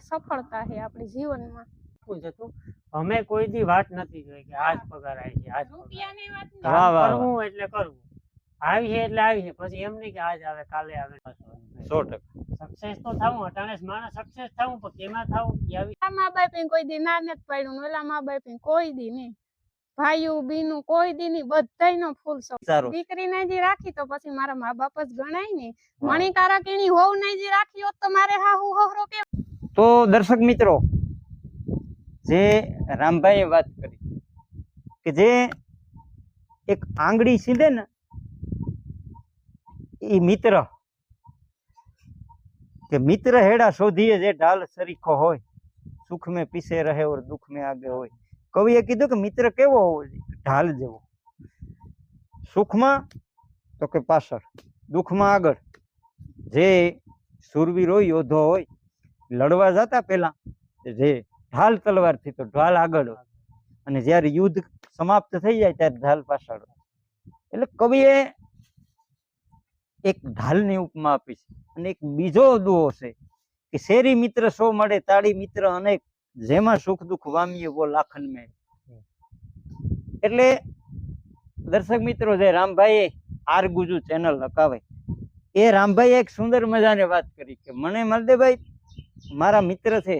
સફળતા છે આપણી જીવનમાં. શું છે તું? અમે કોઈ દી વાત નથી જોઈ કે આજ પગાર આવી છે આજ. કામ કરવું એટલે કરવું. આવી છે એટલે આવી છે. પછી એમ નહીં કે આજ આવે કાલે આવે. સો સક્સેસ તો થવું અટાણે માણસ સક્સેસ થવું પણ કેમાં થવું એ આવી આ મા બાપે કોઈ દી ના નથી પાડ્યું ને ઓલા મા બાપે કોઈ દી નહીં. ભાઈઓ બીનું કોઈ દી નહીં બધાયનો ફૂલ સપોર્ટ દીકરી દીકરીને જે રાખી તો પછી મારા મા બાપ જ ગણાય ને. મણિકારક એની હોવ ને જે રાખી હોત તો મારે હા હું હોહરો કે તો દર્શક મિત્રો, જે રામભાઈએ વાત કરી કે જે એક આંગળી સીધે ને, એ મિત્ર, કે મિત્ર હેડા શોધીએ જે ઢાલ સરીખો હોય સુખ મેં પીસે રહે ઓર દુઃખ મેં આગે હોય. કવિએ કીધું કે મિત્ર કેવો હોવો જોઈએ? ઢાલ જેવો. સુખમાં તો કે પાછળ, દુઃખમાં આગળ. જે સુરવીરો યોદ્ધો હોય લડવા જતા પહેલા જે ઢાલ તલવારથી તો ઢાલ આગળ અને જ્યારે યુદ્ધ સમાપ્ત થઈ જાય ત્યારે ઢાલ પાછળ એટલે કવિએ એક ઢાલની ઉપમા આપી છે. અને એક બીજો દુહો છે કે શેરી મિત્ર સો મળે, તાળી મિત્ર અનેક, જેમાં સુખ દુઃખ વામીએ વો લાખન મેં. એટલે દર્શક મિત્રો, જે રામભાઈએ આર ગુજુ ચેનલ લખાવે, એ રામભાઈ એક સુંદર મજાની વાત કરી કે, મને મલદેભાઈ મારા મિત્ર છે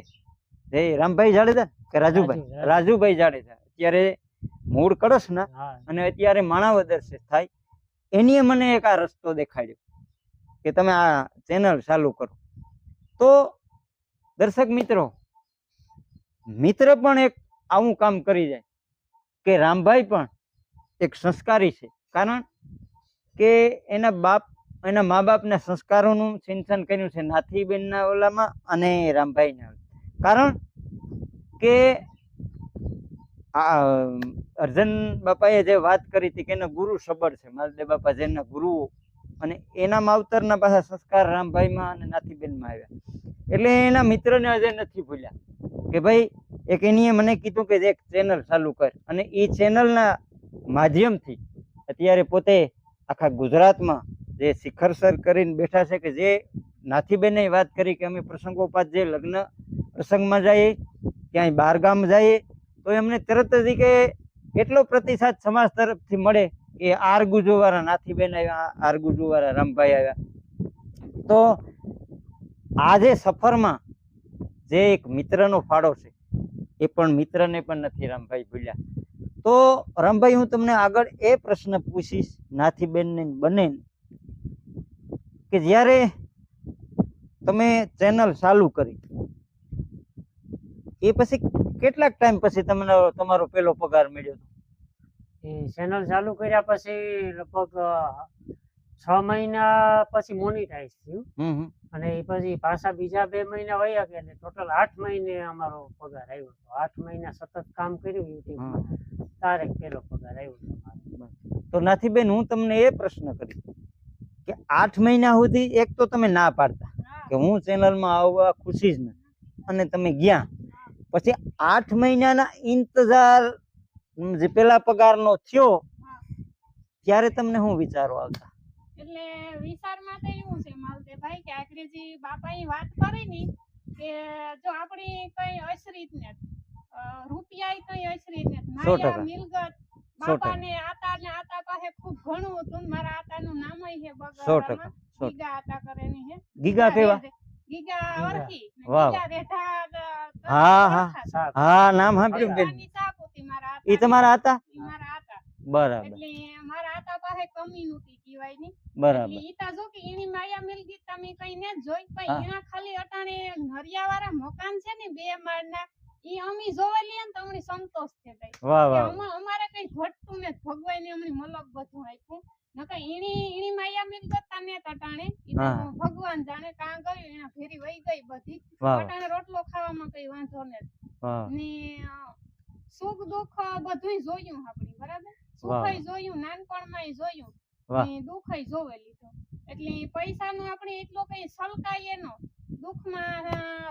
જે રામભાઈ જાડેજા કે રાજુભાઈ? રાજુ, રાજુ. રાજુભાઈ જાડેજા. અત્યારે મૂળ કળશના અને અત્યારે માણાવદર છે થાય એનીએ મને એક આ રસ્તો દેખાડ્યો કે તમે આ ચેનલ ચાલુ કરો. તો દર્શક મિત્રો મિત્ર પણ એક આવું કામ કરી જાય કે રામભાઈ પણ એક સંસ્કારી છે. કારણ કે એના બાપ એના મા બાપના સંસ્કારોનું સિંચન કર્યું છે નાથીબેનના ઓલામાં અને રામભાઈના. કારણ કે અર્જન બાપાએ જે વાત કરી હતી કે એના ગુરુ સબર છે, માલદેવ બાપા જેના ગુરુઓ અને એના માવતરના પાછા સંસ્કાર રામભાઈમાં અને નાથીબેનમાં આવ્યા. એટલે એના મિત્રને હજે નથી ભૂલ્યા કે ભાઈ, એક એનીએ મને કીધું કે એક ચેનલ ચાલુ કર. અને એ ચેનલના માધ્યમથી અત્યારે પોતે આખા ગુજરાતમાં જે શિખર સર કરીને બેઠા છે કે જે નાથીબેને વાત કરી કે અમે પ્રસંગોપાત જે લગ્ન પ્રસંગમાં જઈએ, ક્યાંય બહાર ગામ જઈએ, તો એમને તરત જ કે એટલો પ્રતિસાદ સમાજ તરફથી મળે કે આરગુજુવાળા નાથીબેન આવ્યા આર ગુજુવાળા રામભાઈ આવ્યા. તો આજે સફરમાં જે એક મિત્રનો ફાળો છે, એ પણ મિત્રને પણ નથી રામભાઈ ભૂલ્યા. તો રામભાઈ, હું તમને આગળ એ પ્રશ્ન પૂછીશ, નાથીબેનને ને બંનેને કે જ્યારે તમે ચેનલ ચાલુ કરી એ પછી કેટલાક ટાઈમ પછી તમને તમારો પેલો પગાર મળ્યો? એ ચેનલ ચાલુ કર્યા પછી લગભગ છ મહિના પછી મોનિટાઈઝ થયું. અને એ પછી પાછા બીજા બે મહિના વયા ગયા એટલે ટોટલ આઠ મહિને અમારો પગાર આવ્યો હતો. આઠ મહિના સતત કામ કર્યું યુટ્યુબમાં. તારે પેલો પગાર આવ્યો હતો. તો નાથીબેન હું તમને એ પ્રશ્ન કરીશ. આઠ મહિના સુધી એક તો તમે ના પાડતા કે હું ચેનલમાં આવવા ખુશી જ નથી. અને તમે ગયા. પછી આઠ મહિનાના ઇંતજાર જે પેલા પગારનો થયો ત્યારે તમને શું વિચારો આવતા? એટલે વિચારમાં તો એવું છે માલદેભાઈ કે આખરીજી બાપાએ વાત કરી ની કે જો આપણી કઈ અસરીત ને રૂપિયા કઈ અસરીત ને માયા મિલકત ટકા. બાપાને આતા ને આતા પાસે ખૂબ ઘણું હતું ને મારા આતાનું નામ છે સો ટકા સો ટકા. ગીગા આતા કરેની છે. ગીગા કેવા રેઢે- ગીગા ગીગા. ઓળખી ને વાહ. ગીગા રેઢા દ- હા, હા. હા નામ સાંભળ્યું બેન. ભગવાનની ચાપ હતી મારા એ તમારા હતા ઈ મારા આતા. બરાબર. મારા આતા પાસે કમી નહોતી કહેવાય બરાબર. એટલે જો કે એની માયા મિલગી તમે કઈ ને જોઈ. પણ એના ખાલી અટાણે નરિયાવાળા મકાન છે ને બે માળના ઈ અમી જોવા લઈએ ને તો અમને સંતોષ છે ભાઈ. વાહ વાહ. અમા- અમારે કઈ ઘટતું ને ભગવાને અમને મલક બધું આપ્યું. નકર ઈની ઈની માયા મેં તા ને તટાણે. ભગવાન જાણે કાં ગયું એના ફેરી વહી ગઈ બધી. તટાણે રોટલો ખાવામાં કઈ વાંધો ને ને સુખ દુઃખ બધુંય જોયું આપણે બરાબર. સુખય જોયું નાનપણમાંય જોયું. ને દુઃખય જોવે લીધું. એટલે પૈસાનો આપણે એટલો કઈ સલકાય એનો દુઃખમાં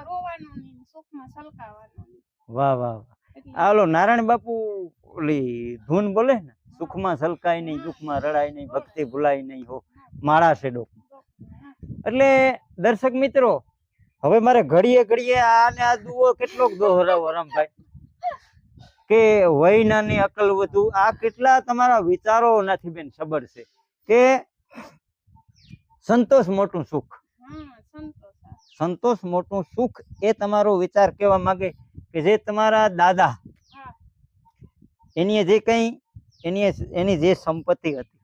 રોવાનું નહીં સુખમાં સલકાવાનું વાહ વાહ વાહ. એટલે નારાયણ બાપુ ઓલી ધૂન બોલે ને સુખમાં સલકાય નહીં દુઃખમાં રડાય નહીં ભક્તિ ભૂલાય નહીં હો. માળા છે ડોક. એટલે દર્શક મિત્રો હવે મારે ઘડીએ ઘડીએ આને આ દુઓ કેટલોક દોહરાવો રમભાઈ. કે વય નાની અકલ વધુ આ કેટલા તમારા વિચારો નથી બેન ખબર છે. કે સંતોષ મોટું સુખ. સંતોષ. સંતોષ મોટું સુખ એ તમારો વિચાર કહેવા માંગે કે જે તમારા દાદા એની જે કઈ એની એની જે સંપત્તિ હતી.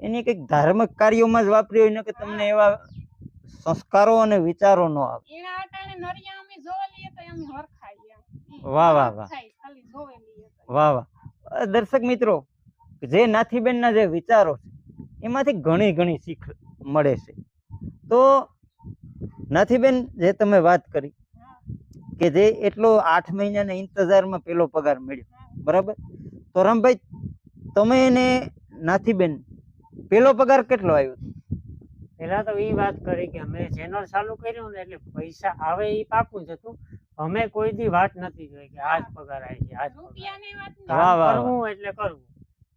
એની કંઈક ધાર્મિક કાર્યોમાં જ વાપરી હોય ને કે તમને એવા સંસ્કારો અને વિચારો ન આવે. વાહ, વાહ, વાહ. વાહ વાહ. દર્શક મિત્રો જે નાથીબેનના જે વિચારો છે એમાંથી ઘણી ઘણી શીખ મળે છે. તો નાથીબેન જે તમે વાત કરી કે જે એટલો આઠ મહિનાના ઇંતજારમાં પેલો પગાર મળ્યો બરાબર? તો રામભાઈ તમે એને નાથીબેન પેલો પગાર કેટલો આવ્યો પેલા તો એ વાત કરી કે અમે ચેનલ ચાલુ કર્યું ને એટલે પૈસા આવે એ પાકું જ હતું. અમે કોઈ દી વાત નથી જોઈ કે આજ પગાર આવી છે આજ કરવું એટલે કરવું.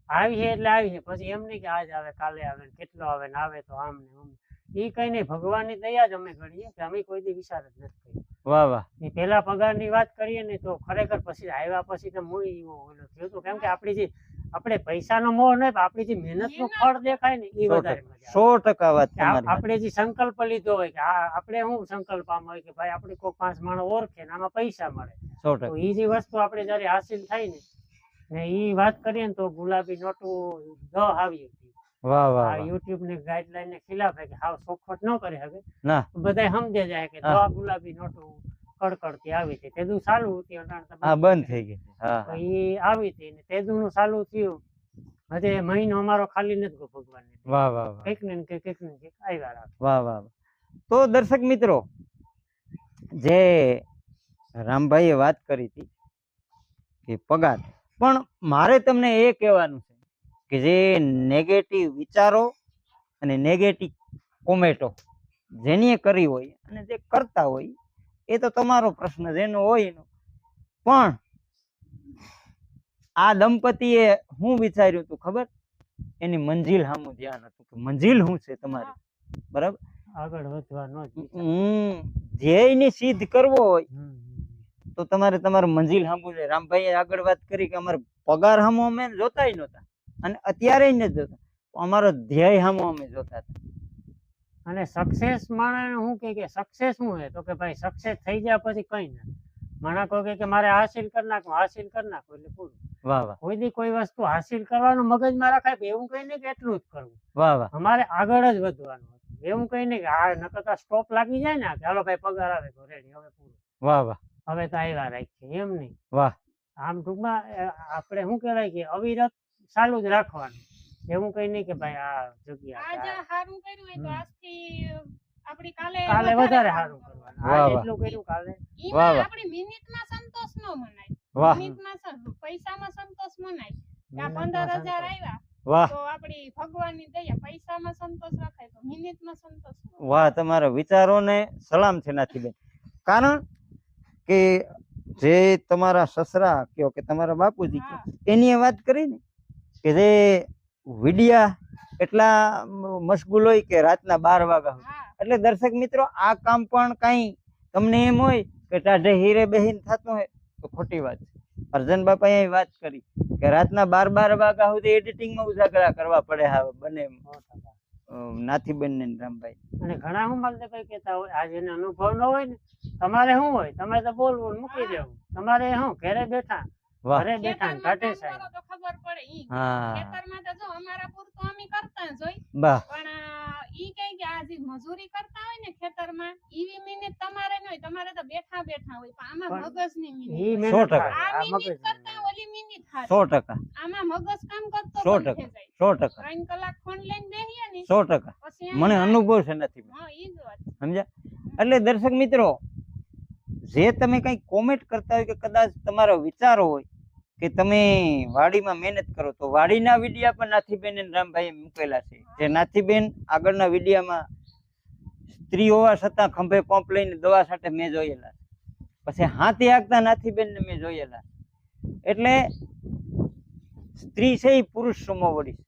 આવી છે એટલે આવી છે. પછી એમ નહીં કે આજ આવે કાલે આવે કેટલો આવે ને આવે તો આમ ને આમ. એ કઈ નહીં ભગવાનની દયા જ અમે ગણીએ કે અમે કોઈ દી વિચાર જ નથી કર્યો. વાહ વાહ. એ પેલા પગારની વાત કરીએ ને તો ખરેખર પછી આવ્યા પછી તો હું એવો ઓલો થયો તો કેમ કે આપણી જે આપણે પૈસાનો મોહ નહીં પણ આપણી જે મહેનતનું નું ફળ દેખાય ને એ વધારે સો ટકા વાત તમારી આપણે જે સંકલ્પ લીધો હોય કે આ આપણે શું સંકલ્પ આમ હોય કે ભાઈ આપણે કોઈ પાંચ માણસ ઓળખે ને આમાં પૈસા મળે. સો તો ટકા. એ જે વસ્તુ આપણે જયારે હાસિલ થાય ને ને એ વાત કરીએ ને તો ગુલાબી નોટું દ આવી હતી વાહ વાહ આ યુટ્યુબની ગાઈડલાઈન ને ખિલાફ હે કે હાવ ચોખવટ ન કરી શકે ના. બધાય સમજે જાય કે હા. દ ગુલાબી નોટો કડકડતી આવી હતી. તેદું ચાલુ હતી હા બંધ થઈ ગઈ. હા એ આવી હતી ને તેદુનું ચાલુ થયું. હજે મહિનો અમારો ખાલી નથી ગયો ભગવાન વાહ વાહ વાહ. કંઈક ને કંઈક કંઈક ને કંઈક આવ્યા રાખે. વાહ વાહ. તો દર્શક મિત્રો જે રામભાઈએ વાત કરી હતી કે પગાર. પણ મારે તમને એ કહેવાનું કે જે નેગેટિવ વિચારો અને નેગેટિવ કોમેન્ટો જેની કરી હોય અને જે કરતા હોય એ તો તમારો પ્રશ્ન જેનો હોય એનો. પણ આ દંપતીએ હું વિચાર્યું હતું ખબર? એની મંજિલ સામું ધ્યાન હતું કે મંજિલ શું છે તમારી? બરાબર? આગળ વધવાનો ધ્યેયને સિદ્ધ કરવો હોય. તો તમારે તમારું મંજિલ સાંભળવું છે રામભાઈએ આગળ વાત કરી કે અમારે પગાર સામો અમે જોતાય નહોતા. અને અત્યારે નથી જોતા. અમારો ધ્યેય સામો અમે જોતા હતા. અને સક્સેસ માણસ શું કે કે સક્સેસ શું હે? તો કે ભાઈ સક્સેસ થઈ ગયા પછી કઈ ના માણા કહો કે મારે હાસિલ કરી નાખવું હાસિલ કરી નાખવું એટલે પૂરું. વાહ વાહ. કોઈ દી કોઈ વસ્તુ હાસિલ કરવાનું મગજમાં રખાય એવું કઈ નહીં કે એટલું જ કરવું. વાહ વાહ. અમારે આગળ જ વધવાનું હતું. એવું કઈ નહીં કે આ નકર સ્ટોપ લાગી જાય ને ચાલો ભાઈ પગાર આવે તો રેડી હવે પૂરું. વાહ વાહ. હવે તો આવ્યા રાખીએ એમ નહીં. વાહ. આમ ટૂંકમાં આપણે શું કહેવાય કે અવિરત ચાલુ જ રાખવાનું. એવું કઈ નહીં કે ભાઈ આ જગ્યા છે, આજે આ- સારું કર્યું હોય તો આજથી આપણી કાલે કાલે વધારે સારું કરવાનું. વાહ, એટલું કર્યું કાલે. વાહ, વાહ. આપણી મિનિટમાં સંતોષ ન મનાય. વાહ. મિનિટમાં પૈસામાં સંતોષ મનાય. આ મહેનતમાં પંદર હજાર સંતોષ. આવ્યા વાહ. તો આપણી ભગવાનની દયા પૈસામાં સંતોષ રખાય તો મિનિટમાં સંતોષ વાહ તમારા વિચારોને સલામ છે નાથી બેન કારણ કે જે તમારા સસરા કયો કે તમારા બાપુજી એની વાત કરી ને કે જે વિડિયા એટલા મશગુલ હોય કે રાતના બાર વાગ્યા સુધી એટલે દર્શક મિત્રો આ કામ પણ કાંઈ તમને એમ હોય કે ટાઢે હીરે બહેન થતું હોય તો ખોટી વાત છે. અર્જન બાપાએ અહીં વાત કરી કે રાતના બાર બાર વાગ્યા સુધી એડિટિંગમાં ઉજાગરા કરવા પડે હા બને. નાથીબેન ને રામભાઈ. અને ઘણા હું માલતે કઈ કહેતા હોય આજે જેને અનુભવ ન હોય ને તમારે શું હોય? તમે તો બોલવું ને મૂકી દેવું. તમારે શું? ઘરે બેઠા. ઘરે બેઠા ને ખેતરમાં ઘાટે કામ સાહેબ. કરો તો ખબર પડે ઈ. ખેતરમાં તો જો અમારા પૂરતું અમે કરતા જ હોય. પણ ઈ કઈ કે આ મજૂરી કરતા હોય ને ખેતરમાં ઈવી મિનિટ તમારે ન હોય. તમારે તો બેઠા બેઠા હોય. પણ આમાં મગજની મહેનત સો ટકા. થાય, આ આ મગજ કરતા ઓલી મિનિટ હારી. સો ટકા. આમાં મગજ કામ કરતો સો બંધ ટકા. થઈ જાય. સો ટકા. ત્રણ કલાક ફોન લઈને બેહીએ ને સો ટકા. પછી મને અનુભવ છે નથી. હા ઈ જ વાત. સમજ્યા? એટલે દર્શક મિત્રો જે તમે કઈ કોમેન્ટ કરતા હોય કે કદાચ તમારો વિચારો હોય કે તમે વાડીમાં મહેનત કરો, તો વાડીના વિડિયા પણ નાથીબેન અને રામભાઈએ મૂકેલા છે. જે નાથીબેન આગળના વિડિયામાં સ્ત્રી હોવા છતાં ખંભે પંપ લઈને દવા સાથે મેં જોયેલા પછી હાથી આગતા નાથીબેનને મેં જોયેલા એટલે સ્ત્રી છે એ પુરુષ સમોવડી છે.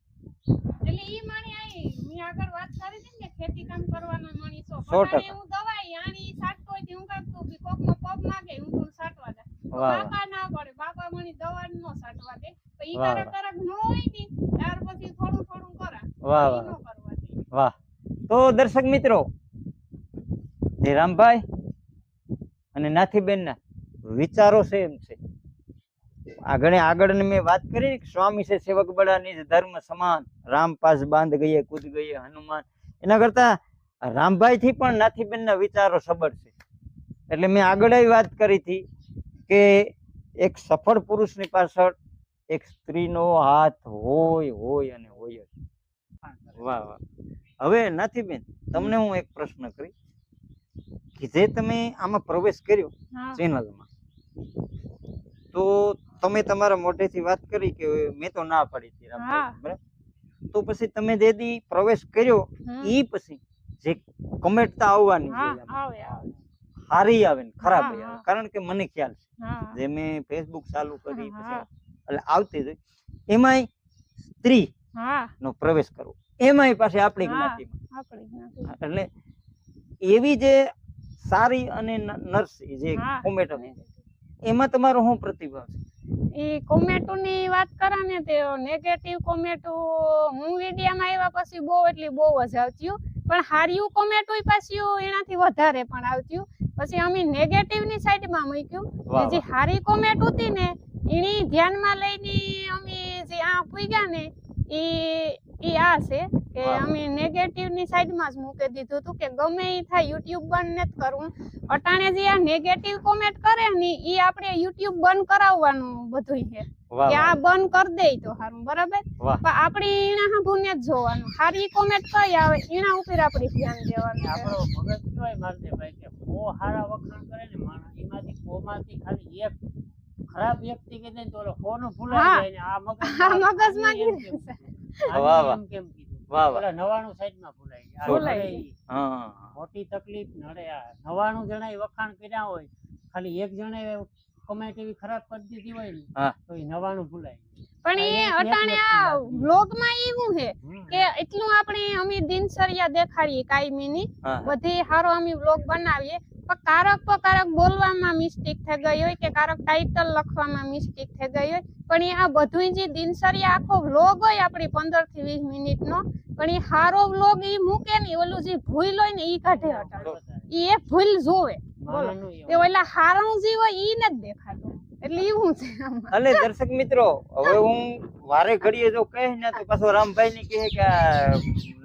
ખેતી કામ કરવાના માણસો. સો હું દવાઈ આની સાટતો હતી હું કાંતો કે કોક નો પગ માગે હું તો સાટવા દે બાપા ના પડે બાપા મને દવા નો સાટવા દે. તો ઈ કરે તરક ન હોય ને ત્યાર પછી થોડું થોડું કરા. વાહ વાહ. વાહ. તો દર્શક મિત્રો જયરામભાઈ અને નાથીબેનના વિચારો છે એમ છે. આગળ આગળ આગળની મેં વાત કરી સ્વામી છે સેવક બળાની ધર્મ સમાન રામ પાસ બાંધ ગઈએ કૂદ ગઈએ હનુમાન એના કરતા રામભાઈ થી પણ નાથીબેનના વિચારો સબર છે. એટલે મેં આગળ વાત કરી હતી કે એક સફળ પુરુષની પાછળ એક સ્ત્રીનો હાથ હોય હોય અને હોય જ. વાહ વાહ. હવે નાથીબેન તમને હું એક પ્રશ્ન કરી કે જે તમે આમાં પ્રવેશ કર્યો ચેનલમાં તો તમે તમારા મોઢેથી વાત કરી કે મેં તો ના પાડી હતી રામભાઈ, બરાબર? તો પછી તમે જે દી પ્રવેશ કર્યો. ઈ પછી જે કમેન્ટ તો આવવાની છે સારી આવે ને ખરાબ આવે. કારણ કે મને ખ્યાલ છે. જે મેં ફેસબુક ચાલુ કરી પછી એટલે આવતી હતી એમાંય સ્ત્રી નો પ્રવેશ કરવો. એમાંય પાછી આપણી જ્ઞાતિમાં. જ્ઞાતિ. એટલે એવી જે સારી અને નર્સ જે હા. એમાં તમારો શું પ્રતિભાવ છે? ઈ કોમેન્ટો ની વાત કરા ને તે નેગેટિવ કોમેટો હું વિડીયામાં આવ્યા પછી બહુ એટલી બહુ જ આવતીયું પણ હાર્યું કોમેટો પાછી એનાથી વધારે પણ આવતું પછી અમે નેગેટિવની સાઈડમાં મૂક્યું. જે હારી કોમેટો હતી ને એની ધ્યાનમાં લઈને અમે જે આ પૂગ્યા ને ઈ ઈ આ છે. કે અમે નેગેટિવની સાઈડમાં જ મૂકી દીધું હતું કે ગમે એ થાય યુટ્યુબ બંધ નથી કરવું. અટાણે જે આ નેગેટિવ કોમેન્ટ કરે ને એ આપણે યુટ્યુબ બંધ કરાવવાનું બધું છે. કે આ બંધ કરી દે તો સારું બરાબર. પણ આપણે એના હાભું જ જોવાનું. સારી કોમેન્ટ કઈ આવે એના ઉપર આપણે ધ્યાન દેવાનું. આપણો મગજ હોય મારતે ભાઈ કે બહુ સારા વખાણ કરે ને માણસ. એમાંથી કોમાંથી ખાલી એક ખરાબ વ્યક્તિ કે તો ઓલો ભૂલાઈ જાય ને આ મગજ આ મગજમાં કેમ? કીધું વાહ વાહ. ઓલા નવાણું સાઈડમાં ભૂલાઈ ભૂલાઈ હા મોટી તકલીફ નડે આ. નવાણું જણાએ વખાણ કર્યા હોય ખાલી એક જણાય કમેન્ટ એવી ખરાબ કરી દીધી હોય ને તો એ નવાણું ભૂલાય પણ એ અટાણે આ બ્લોગમાં એવું છે કે એટલું આપણે અમે દિનચર્યા દેખાડીએ કાયમીની. ની બધી હારો અમે વ્લોગ બનાવીએ. પણ કારક કારક બોલવામાં મિસ્ટેક થઈ ગઈ હોય કે કારક ટાઇટલ લખવામાં મિસ્ટેક થઈ ગઈ હોય પણ એ આ બધું જે દિનચર્યા આખો વ્લોગ હોય આપણી પંદરથી વીસ મિનિટનો પણ એ હારો વ્લોગ એ મૂકે ને ઓલું જે ભૂલ હોય ને એ કાઢે હટાવે એ ભૂલ જોવે. બોલો. તે ઓલા હારું જે હોય એ નથી દેખાતું. એટલે એવું છે અને દર્શક મિત્રો હવે હું વારે ઘડીએ જો કહે ને તો પાછો રામભાઈ ને કહે કે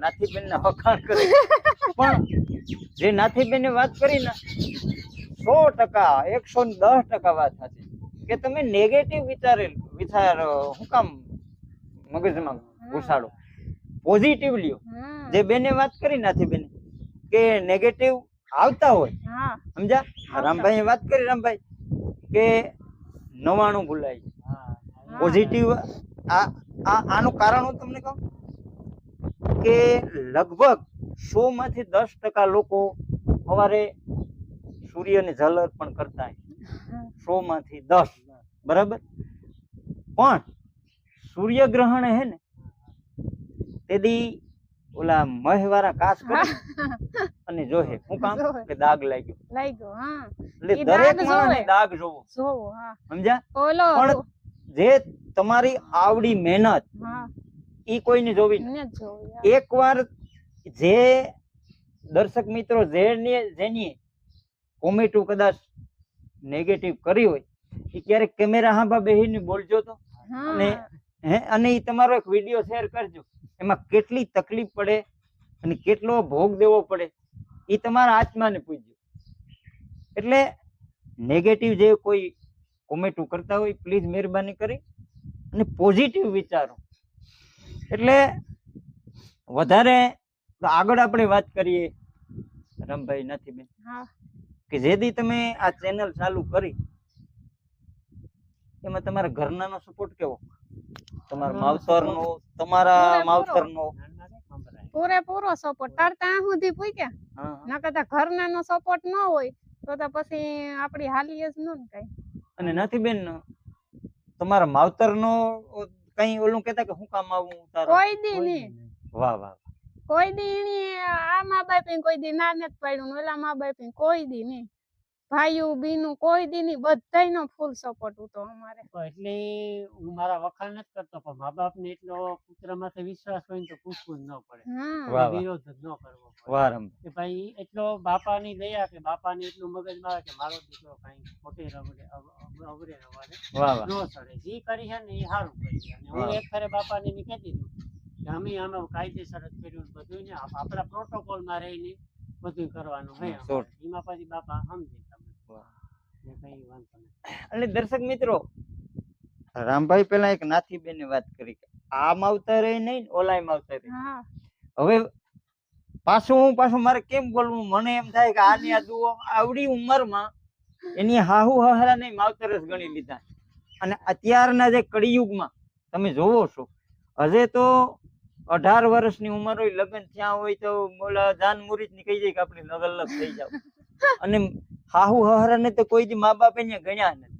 નાથીબેન ના વખાણ કરે. પણ જે નાથીબેન વાત કરી ને સો ટકા એકસો ને દસ ટકા વાત સાચી. કે તમે નેગેટિવ વિચારે વિચાર હું કામ મગજમાં ઘુસાડો? પોઝિટિવ લ્યો જે બેને વાત કરી નાથીબેન કે નેગેટિવ આવતા હોય. સમજા રામભાઈ વાત કરી રામભાઈ કે નવાણું ભૂલાય. પોઝિટિવ આ આ આનું કારણ હું તમને કહું? કે લગભગ સો માંથી દસ ટકા લોકો સવારે સૂર્યને જલ અર્પણ કરતા સો માંથી દસ બરાબર? પણ સૂર્યગ્રહણ હે ને તેદી ઓલા મહેવારા કાચ કરી અને જોહે શું કામ. કે દાગ લાગ્યો. લાગ્યો હા. એટલે દરેક માણસને જોવે. દાગ જોવો. જોવો હા. સમજ્યા? ઓલો. પણ જે તમારી આવડી મહેનત હા. ઈ કોઈને જોવી ને. જોવી જોવું યાર. એકવાર જે દર્શક મિત્રો જેની જેની કોમેન્ટો કદાચ નેગેટિવ કરી હોય એ ક્યારેક કેમેરા હાંભા બેહીને બોલજો તો. અને હે અને એ તમારો એક વીડિયો શેર કરજો. એમાં કેટલી તકલીફ પડે અને કેટલો ભોગ દેવો પડે એ તમારા આત્માને પૂછજો. એટલે નેગેટિવ જે કોઈ કોમેન્ટો કરતા હોય પ્લીઝ મહેરબાની કરી અને પોઝિટિવ વિચારો. એટલે વધારે તો આગળ આપણે વાત કરીએ. રમભાઈ નથી બેન. કે જેથી તમે આ ચેનલ ચાલુ કરી એમાં તમારા ઘરનાનો સપોર્ટ કેવો? તમારા માવતર માવતરનો તમારા. માવતરનો. પૂરેપૂરો સપોર્ટ તાર ત્યાં સુધી હા. ના કદાચ ઘરના નો સપોર્ટ ન હોય તો તો પછી આપડી હાલી જ ન ને કઈ. અને નથી બેન તમારા માવતરનો કઈ ઓલું કહેતા કે હું કામ આવું તારે? કોઈ દી નહીં. વાહ વાહ. કોઈ દી આ મા બાપ કોઈ દી ના નથી પાડ્યું ઓલા મા બાપ કોઈ દી નહીં. ભાઈઓ બીનું કોઈ દી ની બધાયનો ફૂલ સપોર્ટ હતો અમારે. એટલે હું મારા વખાણ નથી કરતો પણ મા બાપ ને એટલો પુત્ર માથે વિશ્વાસ હોય ને તો પૂછવું જ ન પડે. વિરોધ જ ન કરવો પડે. કે ભાઈ એટલો બાપાની દયા કે બાપાની એટલું મગજમાં કે મારો દીકરો કઈ ખોટે રવડે અવ- અવ- અવરે રવાડે વાહ વાહ. ન સડે જે કરી છે ને એ સારું કરી અને હું એક ખરે બાપા ની કહેતી હતું કે અમે આમાં કાયદેસર જ કર્યું બધું ને આપણા પ્રોટોકોલમાં રહીને બધું કરવાનું અમારે. એમાં પછી બાપા સમજે તમે કઈ વાંધો નથી એટલે દર્શક મિત્રો રામભાઈ પેલા એક નાથીબેન વાત કરી આ માવતરે નહીં ને ઓલાય માવતરે હા. હવે પાછું હું પાછું મારે કેમ બોલવું? મને એમ થાય કે આની આ દુઓ આવડી ઉંમરમાં એની હાહુ હહરા નહીં માવતર જ ગણી લીધા. અને અત્યારના જે કળિયુગમાં તમે જોવો છો હજે તો અઢાર વર્ષની ઉંમર હોય લગ્ન થયા હોય તો બોલા જાન મુરીતની કહી જાય કે આપણે લગ અલગ થઈ જાવ અને હાહુ હહરાને તો કોઈ મા બાપે ને ગણ્યા નથી.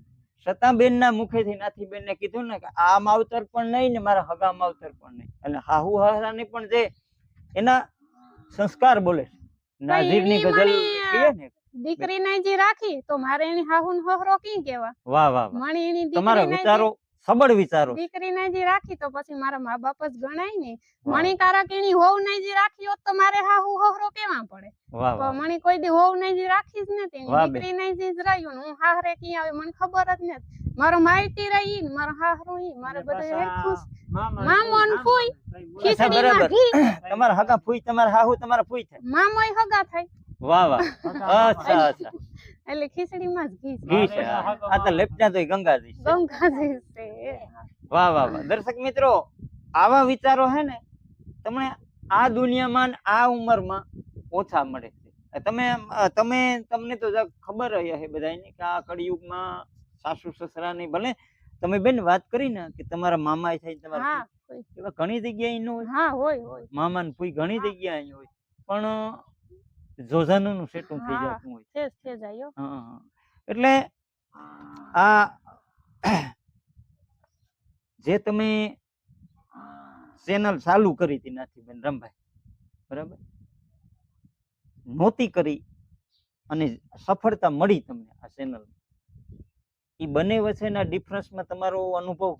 છતાં બેન ના મુખેથી નાથી બેન ને કીધું ને કે આ માવતર પણ નહીં ને મારા હગા માવતર પણ નહીં. એટલે હાહુ હહરાને પણ જે એના સંસ્કાર બોલે છે. નાઝીરની ગઝલ કહે ને. દીકરી ને જે રાખી તો મારે એની હાહુન હોહરો કી કેવા વાહ વાહ વાહ. મણી એની તમારા વિચારો સબળ વિચારો દીકરી ને જે રાખી તો પછી મારા મા બાપ જ ગણાય ને. મણિકારક એની હોવ ને જે રાખી હોત તો મારે હાહુ હોહરો કેવા પડે? મણી કોઈ દી હોવ ને જે રાખી જ નથી એની દીકરી ને જે જ રહ્યું ને. હું હાહરે કી આવે મને ખબર જ નથી. મારો માયટી રહી ને મારો હાહરો ઈ મારે બધું જ. મામા ને મામો ને ફોઈ, ફોઈ. આમ કઈ બોલે. ખીચ- ખીચડીમાં બરાબર. ઘી. તમારા હગા ફૂઈ તમારા હાહુ તમારા ફૂઈ થાય. મામોય હગા થાય. વાહ વાહ. અચ્છા અચ્છા. એટલે ખીચડીમાં જ ઘી ઘી છે. આ તો લેપટા તો ગંગાજી છે. ગંગાજી છે. વાહ વાહ વાહ. દર્શક મિત્રો આવા વિચારો હે ને તમને આ દુનિયામાં આ ઉંમરમાં ઓછા મળે છે. તમે તમે તમને તો જરાક ખબર હે બધાને કે આ કળિયુગમાં સાસુ સસરા ની ભલે. તમે બેન વાત કરી ને કે તમારા મામા થાય તમારા હા એવા ઘણી જગ્યાએ ન હોય. હા હોય હોય. મામા ને ઘણી. જગ્યાએ હોય. પણ જોજાનું નું સેટું થઈ જતું હોય છે. છે જાયો. એટલે આ જે તમે ચેનલ ચાલુ કરી હતી નાથી બેન રમભાઈ બરાબર? નહોતી કરી અને સફળતા મળી તમને આ ચેનલ એ બંને વચ્ચેના ડિફરન્સમાં તમારો અનુભવ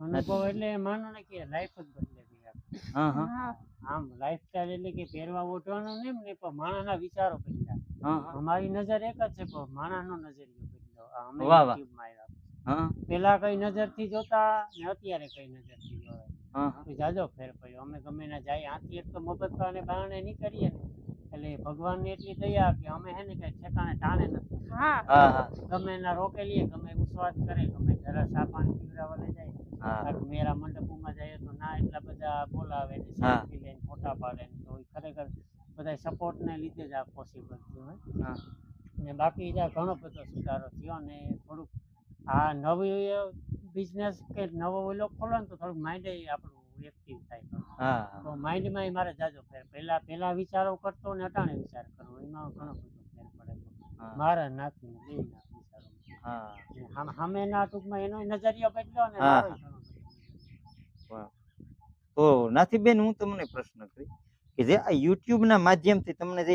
અનુભવ એટલે માનો ને કે લાઈફ જ બદલે આમ લાઈફસ્ટાઈલ એટલે કે પહેરવા ઓઢવાનો ને એમ ને પણ માણસના વિચારો હા અમારી નજર એક જ છે પણ માણસનો નજરિયો બદલ્યો અમે વાહ, વાહ. માં આવ્યા. પેલા કઈ નજરથી જોતા ને અત્યારે કઈ નજરથી જોવે. જાજો ફેર પડ્યો. અમે ગમે ના જાય આથી એક તો મફત ને નહીં કરીએ ને એટલે ભગવાનની એટલી દયા કે અમે હે ને કઈ ઠેકાણે ટાણે નથી. હા. હા હા. ગમે એના રોકે લઈએ ગમે ઉસવાસ કરે ગમે જરા સાપાન પાણી પીવડાવવા લઈ જાય. મેરા મંડપોમાં જઈએ તો ના એટલા બધા બોલાવે ને. સેલ્ફી લઈને ફોટા પાડે તો ખરેખર બધા સપોર્ટ ને લીધે જ આ પોસિબલ થયું હોય ને બાકી ત્યાં ઘણો બધો સુધારો થયો ને થોડુંક આ નવી બિઝનેસ કે નવો ઓલો ખોલો ને તો થોડુંક માઇન્ડ આપણું એક્ટિવ થાય તો માઇન્ડ માઇન્ડમાં મારે જાજો ફેર. પહેલા પહેલા વિચારો કરતો ને અટાણે વિચાર કરવો. એમાં ઘણો બધો ફેર પડે મારા નાખી ને સામેના ટૂંકમાં એનો નજરિયો બદલ્યો ને. તો નાથીબેન હું તમને પ્રશ્ન કરી કે જે આ યુટ્યુબ ના માધ્યમથી તમને જે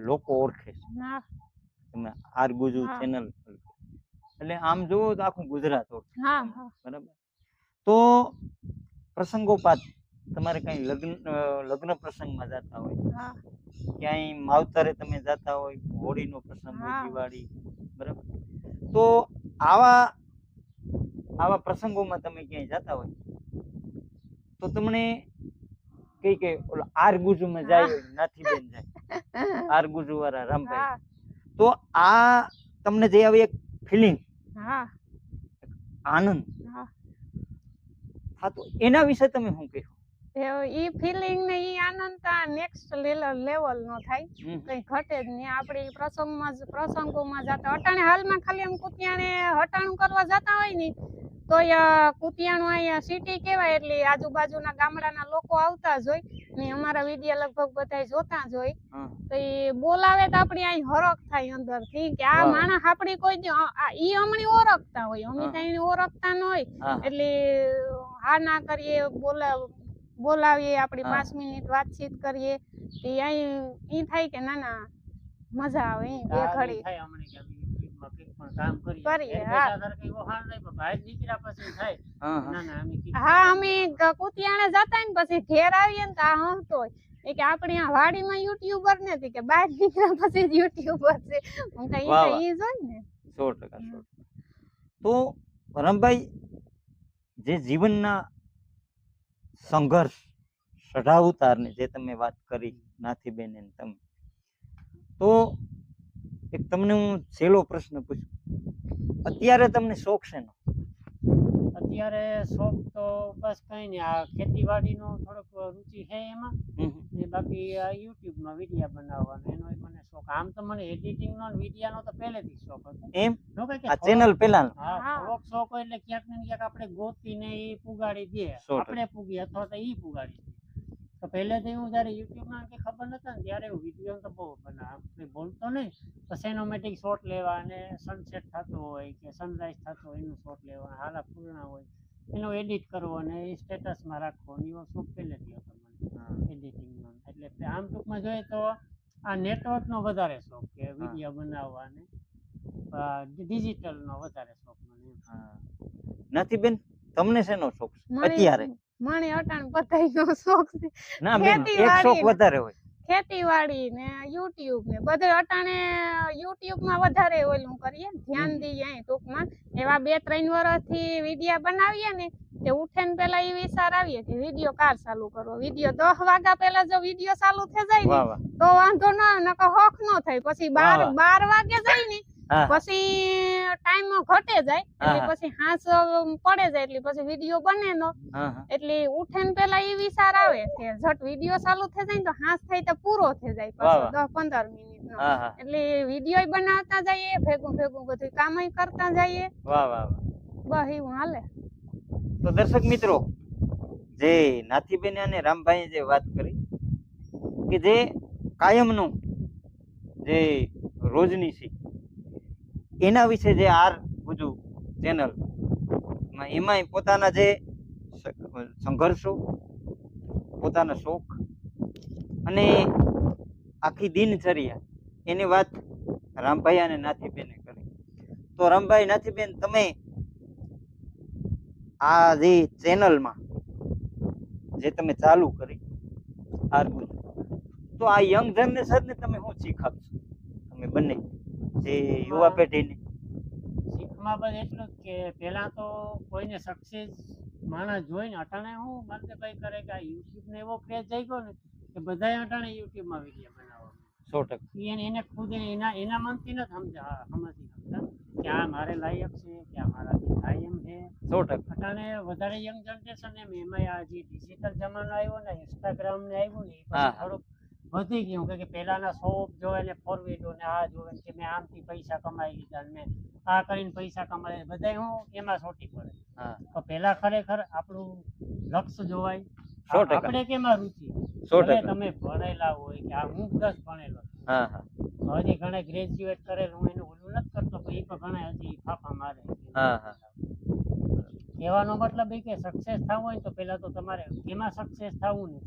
લોકો ઓળખે છે. તમે આરગુજુ ચેનલ એટલે આમ જોવો તો આખું ગુજરાત ઓળખે. બરાબર? તો પ્રસંગોપાત તમારે કઈ લગ્ન લગ્ન પ્રસંગમાં જતા હોય? ક્યાંય માવતરે તમે જતા હોય? હોળીનો પ્રસંગ હોય દિવાળી? તો આવા આવા પ્રસંગોમાં તમે ક્યાંય જતા હોય? તો તમને કઈ કઈ ઓલો આરગુજુમાં જાય નથી બેન જાય આરગુજુ વાળા રામભાઈ. તો આ તમને જે આવી એક ફિલિંગ આનંદ હા. થતો એના વિશે તમે શું કહો એ ઈ ફિલિંગ ને ઈ આનંદ તો નેક્સ્ટ લેવલ નો થાય. કઈ ઘટે જ નહીં. આપણે ઈ પ્રસંગમાં જ પ્રસંગોમાં જતા અટાણે હાલમાં ખાલી એમ કુતિયાને હટાણું કરવા જતા હોય ને તો કુતિયાણું અહીંયા સિટી કહેવાય. એટલે આજુબાજુના ગામડાના લોકો આવતા જ હોય ને અમારા વીડિયો લગભગ બધા જોતા જ હોય. તો એ બોલાવે તો આપણી અહીં હરખ થાય અંદરથી કે આ માણસ આપણી કોઈ ઈ અમણી ઓળખતા હોય. અમે ત્યાં ઓળખતા ન હોય. એટલે હા ના કરીએ બોલાવ બોલાવીએ આપણી પાંચ મિનિટ વાતચીત કરીએ તે અહીં એ થાય કે ના ના મજા આવે ઈ બે ઘડી. આપણી આ વાડીમાં યુટ્યુબર નથી કે બહાર નીકળ્યા પછી જ યુટ્યુબર છે. હું કઈ જ હોય ને. સો ટકા તો રમભાઈ જે જીવનના સંઘર્ષ ચઢાવ ઉતારની જે તમે વાત કરી નાથીબેન એને તમે. તો એક તમને હું છેલ્લો પ્રશ્ન પૂછું. અત્યારે તમને શોખ છે અત્યારે શોખ તો બસ કઈ નહીં. આ ખેતીવાડીનો થોડોક રુચિ છે એમાં. ને બાકી આ યુટ્યુબમાં વિડીયા બનાવવાનો. એનો મને શોખ. આમ તો મને એડિટિંગનો ને વિડીયાનો તો પહેલેથી શોખ હતો. એમ? આ ચેનલ પેલા હા. થોડોક શોખ હોય એટલે ક્યાંક ને ક્યાંક આપણે ગોતીને એ પુગાડી દે આપણે પૂગી અથવા તો એ પુગાડી તો પહેલેથી હું જ્યારે યુટ્યુબમાં કે ખબર નતા ને ત્યારે હું વીડિયો તો બહુ બનાવ. બોલતો નહીં. તો સેનોમેટિક શોટ લેવા અને સનસેટ થતો હોય કે સનરાઈઝ થતો હોય એનું શોટ લેવા હાલા પૂર્ણ હોય એનો એડિટ કરવો અને એ સ્ટેટસમાં રાખવો ને એવો શોખ પહેલેથી હતો મને એડિટિંગનો એટલે આમ ટૂંકમાં જોઈએ તો આ નેટવર્કનો વધારે શોખ કે વીડિયો બનાવવા ને ડિજિટલનો વધારે શોખ મને. નથી બેન તમને શેનો શોખ અત્યારે? મને અટાણ બધાયનો શોખ છે. ના બેન એક શોખ વધારે હોય. ખેતીવાડી ને યુટ્યુબ ને બધે અટાણે યુટ્યુબમાં વધારે ઓલું કરીએ ધ્યાન દઈએ અહીં ટૂંકમાં. એવા બે ત્રણ વર્ષથી વિડીયા બનાવીએ ને તે ઉઠે ને પેલા એ વિચાર આવીએ કે વીડિયો કાર ચાલુ કરવો. વીડિયો દસ વાગ્યા પેલા જો વીડિયો ચાલુ થઈ જાય ને તો વાંધો ના નકર હોખ ન થાય. પછી બાર બાર વાગે જાય ને પછી ટાઈમ ઘટે જાય એટલે પછી હાંસ પડે જાય એટલે પછી વીડિયો બને નો. એટલે ઉઠે ને પેલા એ વિચાર આવે કે ઝટ વીડિયો ચાલુ થઈ જાય તો હાંસ થાય તો પૂરો થઈ જાય પછી દસ પંદર મિનિટ નો એટલે વીડિયો બનાવતા જઈએ ભેગું ભેગું બધું કામ કરતા જઈએ. વાહ વાહ બસ એવું હાલે. તો દર્શક મિત્રો જે નાથીબેન અને રામભાઈ જે વાત કરી કે જે કાયમનું જે રોજની છે એના વિશે જે આર ગુજુ ચેનલ એમાંય પોતાના જે સંઘર્ષો, પોતાના શોખ અને આખી દિનચર્યા એની વાત રામભાઈ અને નાથીબેને કરી. તો રામભાઈ, નાથીબેન, તમે આ જે ચેનલમાં જે તમે ચાલુ કરી આરગુજ તો આ યંગ જનરેશનને તમે શું શીખ તમે બંને જે યુવા પેઢીની. શીખમાં બસ એટલું કે પહેલા તો કોઈને સક્સેસ માણસ જોઈને અટાણે હું માનદેભાઈ કરે કે આ યુટ્યુબ ને એવો ક્રેઝ થઈ ગયો ને કે બધાય અટાણે યુટ્યુબમાં વીડિયો બનાવો. સો ટકા. એને એને ખુદ એના એના મનથી નથી સમજા સમજી શકતા કે આ મારે લાયક છે કે આ મારાથી થાય એમ છે. સો ટકા. અટાણે વધારે યંગ જનરેશન એમ એમાંય આ જે ડિજિટલ જમાનો આવ્યો ને ઇન્સ્ટાગ્રામ ને આવ્યું ને એ. થોડુંક વધી ગયું. કે પહેલાના શોપ જોવે ને ફોર વ્હીલો ને આ જોવે કે મેં આમથી પૈસા કમાઈ લીધા મેં આ કરીને પૈસા કમાઈ બધા હું એમાં સોટી પડે. તો પહેલા ખરેખર આપણું લક્ષ્ય જોવાય. આપણે કેમાં રુચિ? તમે ભણેલા હોય કે આ હું દસ ભણેલો હજી ઘણા ગ્રેજ્યુએટ કરેલ હું એનું ઓલું નથી કરતો પણ એ પણ ઘણા હજી ફાફા મારે. કહેવાનો મતલબ એ કે સક્સેસ થવું હોય તો પહેલા તો તમારે એમાં સક્સેસ થવું ને?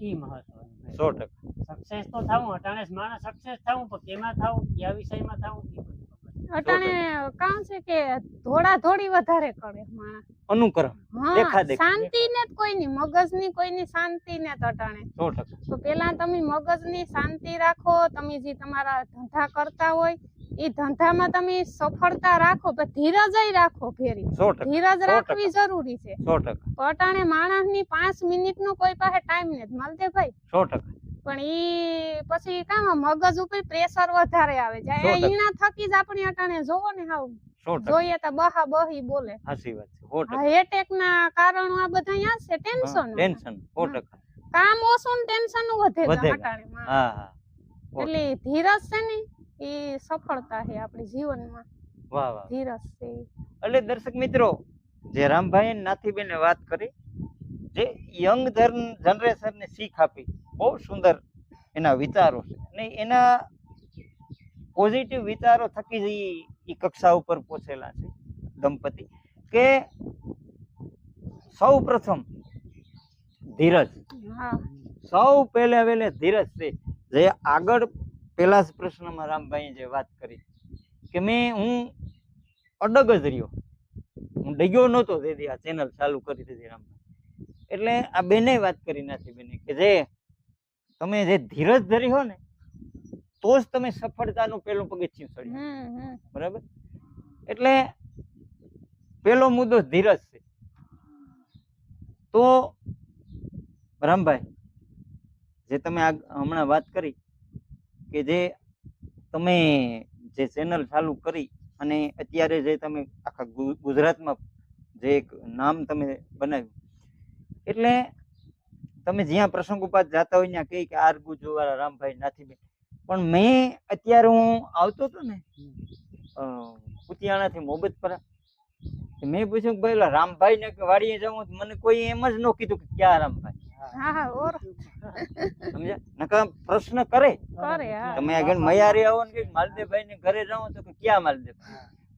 એ મહત્વનું. સો ટકા. સક્સેસ તો થવું અટાણે માણસ સક્સેસ થવું પણ કેમાં થવું કયા વિષયમાં થવું. અટાણે કામ છે કે ધોડા ધોડી વધારે કરે માણસ. અનુકરણ. હા દેખાદેખી. શાંતિ ને જ ની કોઈ કોઈની શાંતિ ને જ અટાણે. સો ટકા. તો પેલા તમે મગજની શાંતિ રાખો તમે જે તમારા ધંધા કરતા હોય એ ધંધામાં તમે સફળતા રાખો પણ ધીરજ રાખો ફેરી. ધીરજ રાખવી જરૂરી છે. પટાણે માણસની પાંચ મિનિટ નો કોઈ પાસે ટાઈમ નથી. મળતે ભાઈ. સો ટકા. પણ ઈ પછી કામ મગજ ઉપર પ્રેશર વધારે આવે. જાય. ઈના થકી જ આપણી અટાણે જોવો ને હાવ. જોઈએ તો બહા બહી બોલે. સાચી વાત છે. સો ટકા. ના કારણો આ બધા યા છે. ટેન્શન ટેન્શન સો હા. ટકા. કામ ઓછું ને ટેન્શન વધે. અટાણે હા એટલે ધીરજ છે ને એ સફળતા છે આપણી જીવનમાં. વાહ વાહ ધીરજ છે. એટલે દર્શક મિત્રો જે રામભાઈ નાથીબેને વાત કરી જે યંગ જનરેશનને શીખ આપી બહુ સુંદર એના વિચારો છે. અને એના પોઝિટિવ વિચારો થકી જ ઈ કક્ષા ઉપર પહોંચેલા છે દંપતી. કે સૌ પ્રથમ ધીરજ. હા. સૌ પહેલે વહેલે ધીરજ છે. જે આગળ પેલા જ પ્રશ્નમાં રામભાઈએ જે વાત કરી કે મેં હું અડગ જ રહ્યો. હું ડગ્યો નહોતો તેથી આ ચેનલ ચાલુ કરી દીધી રામભાઈ. એટલે આ બેને વાત કરી નથી બેને કે જે તમે જે ધીરજ ધરી હો ને તો જ તમે સફળતાનું પેલું પગથિયું ચડી હમ હમ. બરાબર? એટલે પેલો મુદ્દો ધીરજ છે. તો રામભાઈ જે તમે આ હમણાં વાત કરી કે જે તમે જે ચેનલ ચાલુ કરી અને અત્યારે જે તમે આખા ગુજરાતમાં જે એક નામ તમે બનાવ્યું. એટલે તમે જ્યાં પ્રસંગોપાત જાતા હોય ત્યાં કહી કે આર ગુજુવાળા રામભાઈ નાથીબેન પણ મેં અત્યારે હું આવતો હતો ને કુતિયાણાથી મોહબ્બત પર મેં પૂછ્યું કે ભાઈ રામભાઈ ને વાડીએ જાઉં તો મને કોઈ એમ જ ન કીધું કે ક્યાં રામભાઈ. હા હા ઓર. સમજ્યા? નકર પ્રશ્ન કરે. કરે તમે આગળ મયારી આવો ને કે માલદેવભાઈ ને ઘરે જાઓ તો કે ક્યાં માલદેવ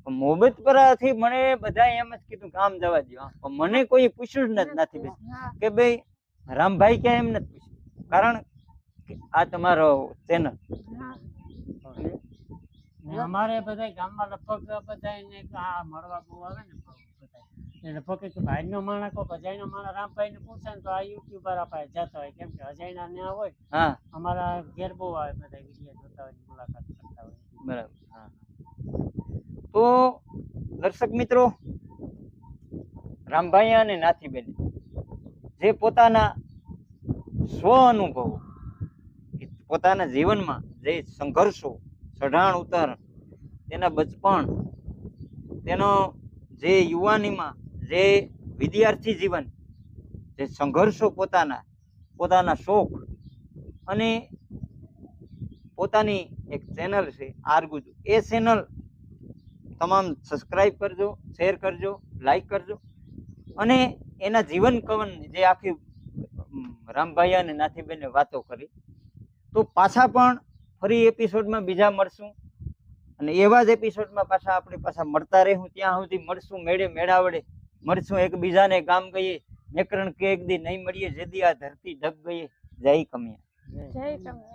પણ મોહબ્બત પરથી મને બધા એમ જ કીધું કે આમ જવા દો મને કોઈ પૂછ્યું જ નથી- નથી કે ભાઈ રામભાઈ ક્યાં એમ નથી પૂછ્યું? કારણ આ તમારો ચેનલ. અમારે બધા ગામમાં લગભગ બધા એને આ મળવા બહુ આવે ને બધાય. એટલે કે બહારનો માણસ કોઈ અજાયનો માણસ રામભાઈ ને પૂછે ને તો આ યુટ્યુબર પાસે જતો હોય. કેમ કે અજાયના ત્યાં હોય હા. અમારા ઘેર બહુ આવે બધા વીડિયો જોતા હોય મુલાકાત કરતા હોય. બરાબર હા. તો દર્શક મિત્રો રામભાઈ અને નાથીબેન જે પોતાના સ્વ અનુભવો કે પોતાના જીવનમાં જે સંઘર્ષો ચઢાણ ઉતાર, તેના બચપણ, તેનો જે યુવાનીમાં, જે વિદ્યાર્થી જીવન, જે સંઘર્ષો પોતાના પોતાના શોખ અને પોતાની એક ચેનલ છે, આરગુજ. એ ચેનલ તમામ સબસ્ક્રાઈબ કરજો શેર કરજો લાઈક કરજો અને એના જીવન કવન જે આખી રામભાઈ અને નાથીબેને વાતો કરી, તો પાછા પણ ફરી એપિસોડમાં બીજા મળશું. અને એવા જ એપિસોડમાં પાછા આપણે પાછા મળતા રહેવું. ત્યાં સુધી મળશું મેળે મેળાવડે. મળશું એકબીજાને કામ કહીએ. મેકરણ કે એક દી નહીં મળીએ. જેદી આ ધરતી ઢગ ગઈ જય કમિયા. જય તમે